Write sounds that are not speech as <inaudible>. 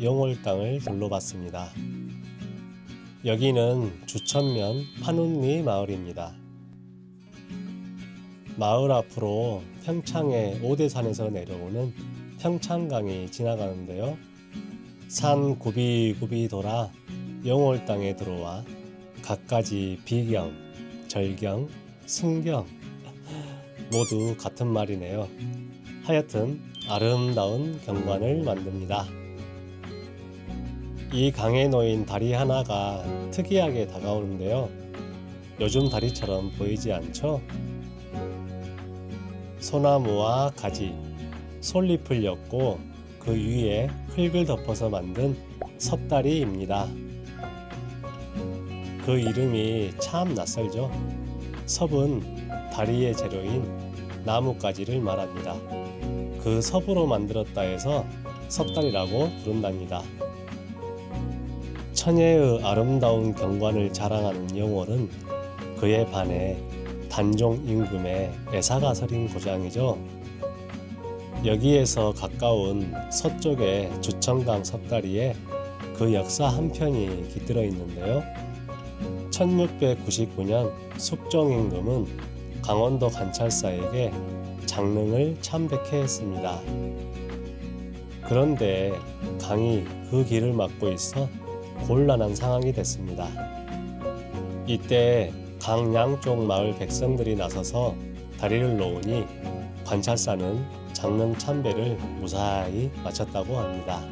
영월 땅을 둘러봤습니다. 여기는 주천면 판운리 마을입니다. 마을 앞으로 평창의 오대산에서 내려오는 평창강이 지나가는데요. 산 굽이굽이 돌아 영월 땅에 들어와 갖가지 비경, 절경, 승경 <laughs> 모두 같은 말이네요. 하여튼 아름다운 경관을 만듭니다. 이 강에 놓인 다리 하나가 특이하게 다가오는데요. 요즘 다리처럼 보이지 않죠? 소나무와 가지, 솔잎을 엮고 그 위에 흙을 덮어서 만든 섭다리입니다. 그 이름이 참 낯설죠? 섭은 다리의 재료인 나뭇가지를 말합니다. 그 섭으로 만들었다 해서 섭다리라고 부른답니다. 천혜의 아름다운 경관을 자랑하는 영월은 그에 반해 단종 임금의 애사가 서린 고장이죠. 여기에서 가까운 서쪽의 주천강 섭다리에 그 역사 한 편이 깃들어 있는데요. 1699년 숙종 임금은 강원도 관찰사에게 장릉을 참백해 했습니다. 그런데 강이 그 길을 막고 있어 곤란한 상황이 됐습니다. 이때 강 양쪽 마을 백성들이 나서서 다리를 놓으니 관찰사는 장릉 참배를 무사히 마쳤다고 합니다.